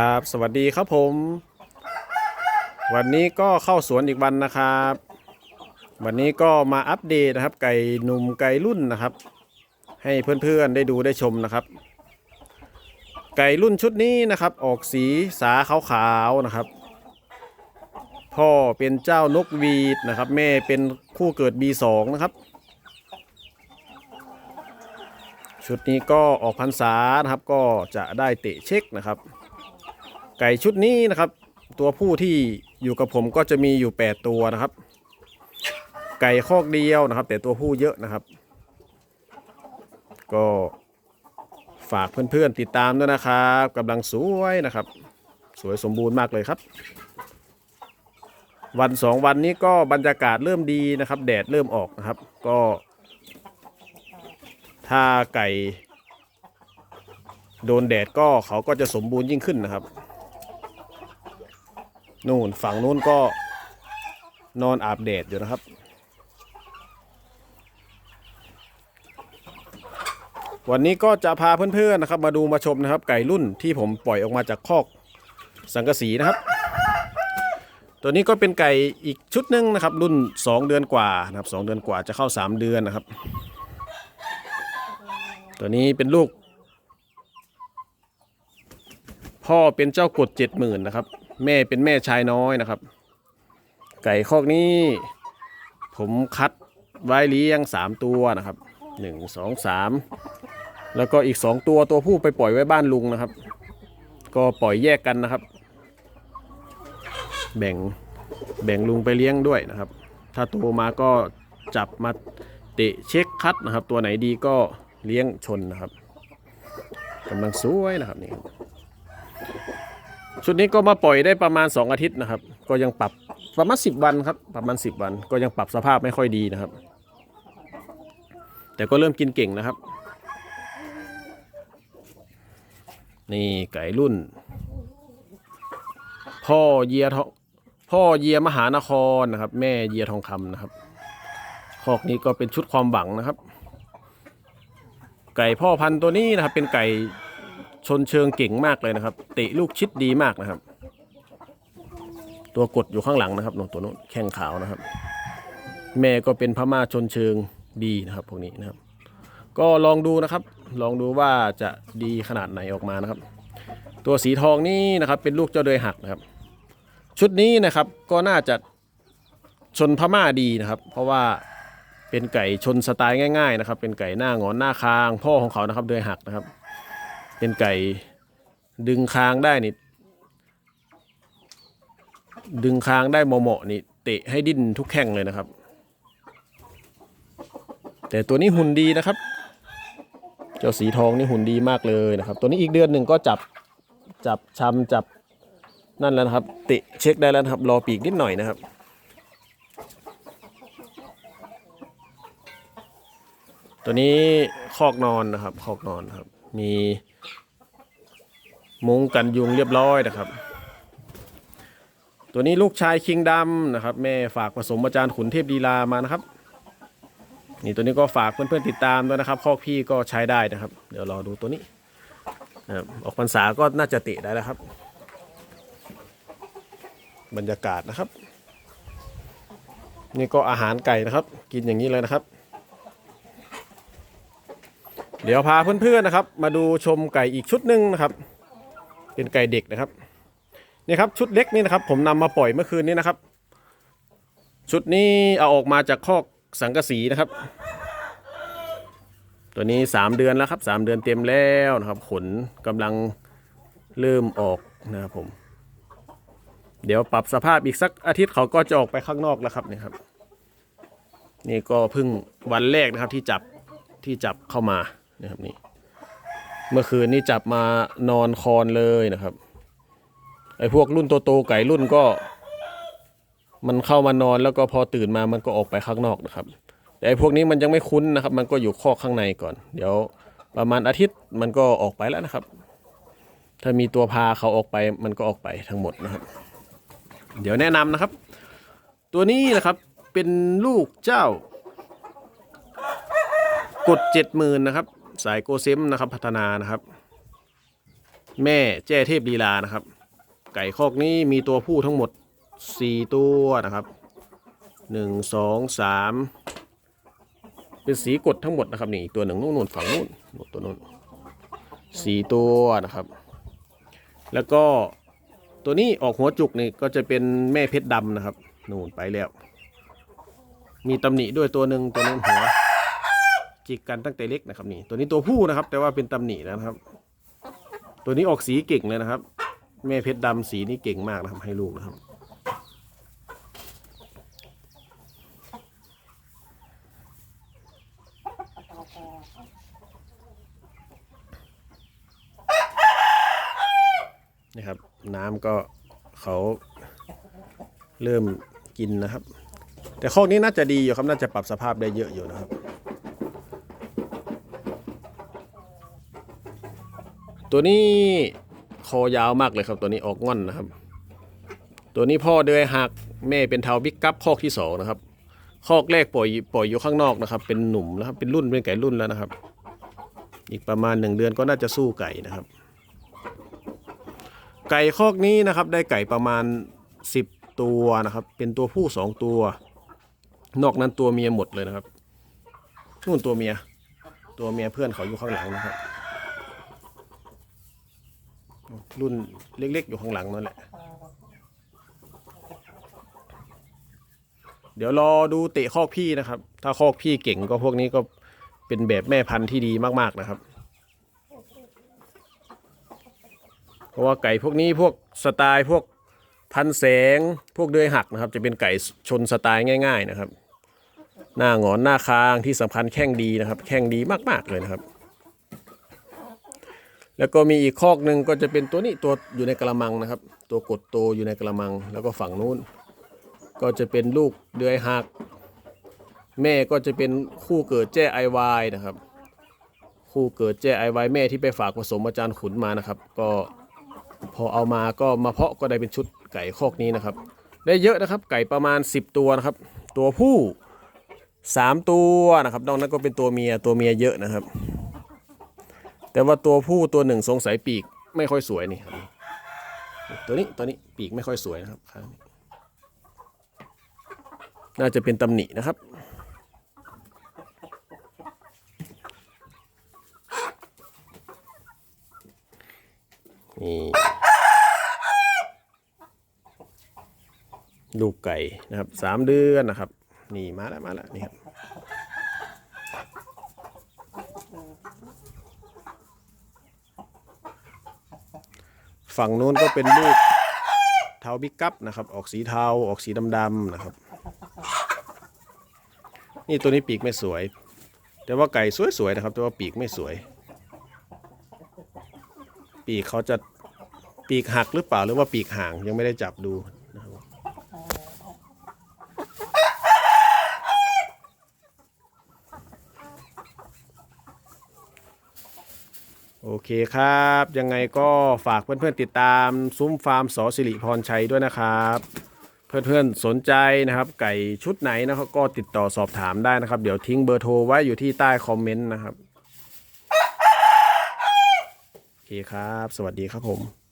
ครับ สวัสดีครับผม วันนี้ก็เข้าสวนอีกวันนะครับ วันนี้ก็มาอัปเดตนะครับ ไก่หนุ่มไก่รุ่นนะครับ ให้เพื่อนๆได้ดูได้ชมนะครับ ไก่รุ่นชุดนี้นะครับ ออกสีสาขาวๆนะครับ พ่อเป็นเจ้านกวีดนะครับ แม่เป็นคู่เกิด B2 นะครับ ชุดนี้ก็ออกพรรษานะครับ ก็จะได้เตะเช็คนะครับ ไก่ชุดนี้นะครับ ตัวผู้ที่อยู่กับผมก็จะมีอยู่ 8 ตัวนะครับ ไก่คอกเดียวนะครับ แต่ตัวผู้เยอะนะครับ ก็ฝากเพื่อนๆติดตามด้วยนะครับกำลังสวยนะครับ สวยสมบูรณ์มากเลยครับ วันสองวันนี้ก็บรรยากาศเริ่มดีนะครับ แดดเริ่มออกนะครับ ก็ ถ้าไก่โดนแดดก็เขาก็จะสมบูรณ์ยิ่งขึ้นนะครับ นู่นฝั่งนู้นก็นอนอาบแดดอยู่นะครับ วันนี้ก็จะพาเพื่อนๆนะครับ มาดูมาชมนะครับ ไก่รุ่นที่ผมปล่อยออกมาจากคอกสังกะสีนะครับ ตัวนี้ก็เป็นไก่อีกชุดหนึ่งนะครับ รุ่น 2 เดือนกว่านะครับ 2 เดือนกว่าจะเข้า 3 เดือนนะครับ ตัวนี้เป็นลูก พ่อเป็นเจ้ากดเจ็ดหมื่นนะครับ แม่เป็นแม่ชายน้อยนะครับ ไก่คอกนี้ ผมคัดไว้เลี้ยงสามตัวนะครับหนึ่งสองสามแล้วก็อีกสองตัวตัวผู้ไปปล่อยไว้บ้านลุงนะครับ ก็ปล่อยแยกกันนะครับ แบ่งแบ่งลุงไปเลี้ยงด้วยนะครับ ถ้าโตมาก็จับมาเตะเช็คคัดนะครับ ตัวไหนดีก็เลี้ยงชนนะครับกำลังสวยนะครับนี่ครับ ชุดนี้ก็มาปล่อยได้ประมาณ 2 อาทิตย์นะครับ ก็ยังปรับประมาณ 10 วันครับ ประมาณ 10 วัน ก็ยังปรับสภาพไม่ค่อยดีนะครับ แต่ก็เริ่มกินเก่งนะครับ นี่ไก่รุ่น พ่อเยียทองพ่อเยียมหานครนะครับ แม่เยียทองคำนะครับคอกนี้ก็เป็นชุดความหวังนะครับ ไก่พ่อพันธุ์ตัวนี้นะครับ เป็นไก่ ชนเชิงเก่งมากเลยนะครับเตะลูกชิดดีมากนะครับ ตัวกดอยู่ข้างหลังนะครับโน่นตัวนู้นแข้งขาวนะครับ แม่ก็เป็นพม่าชนเชิงดีนะครับพวกนี้นะครับ ก็ลองดูนะครับ ลองดูว่าจะดีขนาดไหนออกมานะครับ ตัวสีทองนี่นะครับ เป็นลูกเจ้าเดยหักนะครับ ชุดนี้นะครับก็น่าจะชนพม่าดีนะครับ เพราะว่าเป็นไก่ชนสไตล์ง่ายๆนะครับ เป็นไก่หน้างอนหน้าคาง พ่อของเขานะครับเดยหักนะครับ เป็นไก่ดึงคางได้นี่ ดึงคางได้เหมาะๆนี่เตะให้ดิ้นทุกแข้งเลยนะครับ แต่ตัวนี้หุ่นดีนะครับ เจ้าสีทองนี่หุ่นดีมากเลยนะครับ ตัวนี้อีกเดือนหนึ่งก็จับจับชำจับนั่นแล้วนะครับ เตะเช็คได้แล้วครับ รอปีกนิดหน่อยนะครับตัวนี้คอกนอนนะครับคอกนอนครับ มี มุงกันยุงเรียบร้อยนะครับ ตัวนี้ลูกชายคิงดำนะครับ แม่ฝากผสมอาจารย์ขุนเทพดีลามานะครับ นี่ตัวนี้ก็ฝากเพื่อนๆติดตามด้วยนะครับคอกพี่ก็ใช้ได้นะครับ เดี๋ยวรอดูตัวนี้ออกพรรษาก็น่าจะเตะได้แล้วครับ บรรยากาศนะครับ นี่ก็อาหารไก่นะครับ กินอย่างนี้เลยนะครับ เดี๋ยวพาเพื่อนๆนะครับ มาดูชมไก่อีกชุดหนึ่งนะครับ เป็นไก่เด็กนะครับนี่ครับชุดเล็กนี่นะครับ ผมนำมาปล่อยเมื่อคืนนี้นะครับ ชุดนี้เอาออกมาจากคอกสังกะสีนะครับ ตัวนี้ 3 เดือนแล้วครับ 3 เดือนเต็มแล้วนะครับ ขนกำลังเริ่มออกนะครับผม เดี๋ยวปรับสภาพอีกสักอาทิตย์เขาก็จะออกไปข้างนอกแล้วครับนี่ครับ นี่ก็เพิ่งวันแรกนะครับที่จับที่จับเข้ามานะครับนี่ เมื่อคืนนี้จับมานอนคอนเลยนะครับไอ้พวกรุ่นโตๆไก่รุ่นก็ มันเข้ามานอนแล้วก็พอตื่นมามันก็ออกไปข้างนอกนะครับแต่ไอ้พวกนี้มันยังไม่คุ้นนะครับ มันก็อยู่คอกข้างในก่อน เดี๋ยวประมาณอาทิตย์มันก็ออกไปแล้วนะครับ ถ้ามีตัวพาเขาออกไปมันก็ออกไปทั้งหมดนะครับ เดี๋ยวแนะนำนะครับ ตัวนี้นะครับเป็นลูกเจ้ากดเจ็ดหมื่นนะครับ สายโกเซมนะครับ พัฒนานะครับ แม่แจ้เทพลีลานะครับ ไก่คอกนี้มีตัวผู้ทั้งหมด 4 ตัวนะครับหนึ่งสองสามเป็นสีกดทั้งหมดนะครับนี่อีกตัวหนึ่งนู่นนู่นฝั่งนู่นนู่นตัวนู่นสี่ตัวนะครับ แล้วก็ตัวนี้ออกหัวจุกนี่ก็จะเป็นแม่เพชรดำนะครับ นู่นไปแล้ว มีตำหนิด้วยตัวหนึ่งตัวนู้นหัว จิกกันตั้งแต่เล็กนะครับนี่ตัวนี้ตัวผู้นะครับ แต่ว่าเป็นตำหนินะครับ ตัวนี้ออกสีเก่งเลยนะครับ แม่เพชรดำสีนี้เก่งมากนะครับ ให้ลูกนะครับนะครับ น้ำก็เขาเริ่มกินนะครับ แต่คอกนี้น่าจะดีอยู่ครับน่าจะปรับสภาพได้เยอะอยู่นะครับ ตัวนี้คอยาวมากเลยครับ ตัวนี้ออกง่อนนะครับ ตัวนี้พ่อเดือยหักแม่เป็นเทาบิ๊กกัปคอกที่สองนะครับคอกแรกปล่อยปล่อยอยู่ข้างนอกนะครับ เป็นหนุ่มแล้วครับ เป็นรุ่นเป็นไก่รุ่นแล้วนะครับ อีกประมาณหนึ่งเดือนก็น่าจะสู้ไก่นะครับ ไก่คอกนี้นะครับ ได้ไก่ประมาณ 10 ตัวนะครับ เป็นตัวผู้2ตัว นอกนั้นตัวเมียหมดเลยนะครับนู่นตัวเมีย ตัวเมียเพื่อนเขาอยู่ข้างหลังนะครับ รุ่นเล็กๆ อยู่ข้างหลังนั่นแหละ เดี๋ยวรอดูเตะคอกพี่นะครับ ถ้าคอกพี่เก่งก็พวกนี้ก็เป็นแบบแม่พันธุ์ที่ดีมากๆนะครับ เพราะว่าไก่พวกนี้พวกสไตล์พวกพันแสงพวกเดือยหักนะครับ จะเป็นไก่ชนสไตล์ง่าย ๆ นะครับ หน้าหงอนหน้าคางที่สำคัญแข้งดีนะครับ แข้งดีมากๆเลยนะครับ แล้วก็มีอีกคอกหนึ่งก็จะเป็นตัวนี้ตัวอยู่ในกระมังนะครับ ตัวกดโตอยู่ในกระมัง แล้วก็ฝั่งนู้น ก็จะเป็นลูกเดือยหัก แม่ก็จะเป็นคู่เกิดแจ้ไอวายนะครับ คู่เกิดแจ้ไอวายแม่ที่ไปฝากผสมอาจารย์ขุนมานะครับ ก็พอเอามาก็มาเพาะก็ได้เป็นชุดไก่คอกนี้นะครับ ได้เยอะนะครับไก่ประมาณ 10 ตัวนะครับ ตัวผู้ 3 ตัวนะครับนอกนั้นก็เป็นตัวเมียตัวเมียเยอะนะครับ แต่ว่าตัวผู้ตัวหนึ่งสงสัยปีกไม่ค่อยสวยนี่ตัวนี้ตัวนี้ปีกไม่ค่อยสวยนะครับข้างนี้น่าจะเป็นตำหนินะครับ นี่ลูกไก่นะครับสามเดือนนะครับ นี่มาแล้วมาแล้วนี่ครับ ฝั่งนู้นก็เป็นลูกเทาบิ๊กกัปนะครับ ออกสีเทาออกสีดำๆนะครับ นี่ตัวนี้ปีกไม่สวย แต่ว่าไก่สวยๆนะครับ แต่ว่าปีกไม่สวย ปีกเขาจะปีกหักหรือเปล่าหรือว่าปีกห่างยังไม่ได้จับดูนะครับโอ เคครับ ยังไงก็ฝากเพื่อนๆติดตามซุ้มฟาร์มสอสิริพรชัยด้วยนะครับ เพื่อนๆสนใจนะครับ ไก่ชุดไหนนะครับก็ติดต่อสอบถามได้นะครับ เดี๋ยวทิ้งเบอร์โทรไว้อยู่ที่ใต้คอมเมนต์นะครับ โอเคครับ สวัสดีครับผม